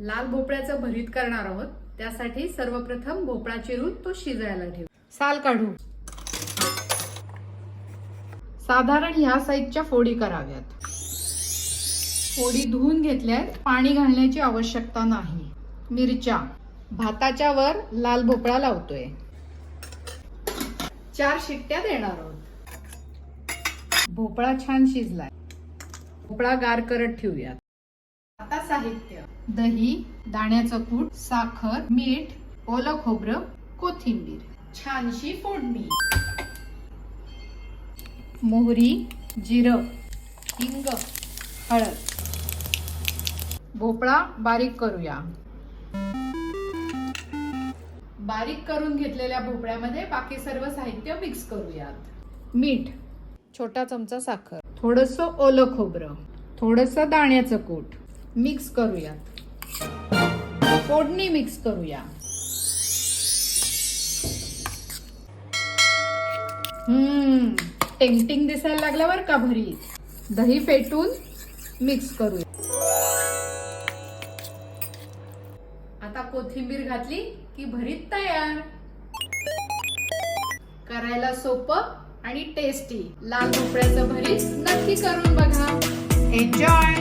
लाल भोपळ्याचं भरीत करणार आहोत. त्यासाठी सर्वप्रथम भोपळा चिरून तो शिजायला ठेवू. साल काढू. साधारण ह्या साईजच्या फोडी कराव्यात. फोडी धुवून घेतल्यात पाणी घालण्याची आवश्यकता नाही. मिरच्या. भाताच्या वर लाल भोपळा लावतोय. चार शिट्ट्या देणार आहोत. भोपळा छान शिजलाय. भोपळा गार करत ठेवूयात. आता साहित्य. दही दाण्याचं कूट साखर मीठ ओलं खोबरं कोथिंबीर. छानशी फोडणी. मोहरी जिरं हिंग हळद. भोपळा बारीक करूया. बारीक करून घेतलेल्या भोपळ्यामध्ये बाकी सर्व साहित्य मिक्स करूयात. मीठ छोटा चमचा साखर. थोडस ओलं खोबरं. थोडस दाण्याचं कूट. मिक्स करूयात फोडणी मिक्स करूया. हम्म टेंटिंग दिसायला लागल्यावर का भरीत दही फेटून मिक्स करूया. आता कोथिंबीर घातली की भरीत तयार. करायला सोपं आणि टेस्टी लाल भोपळ्याचं भरीत नक्की करून बघा. एन्जॉय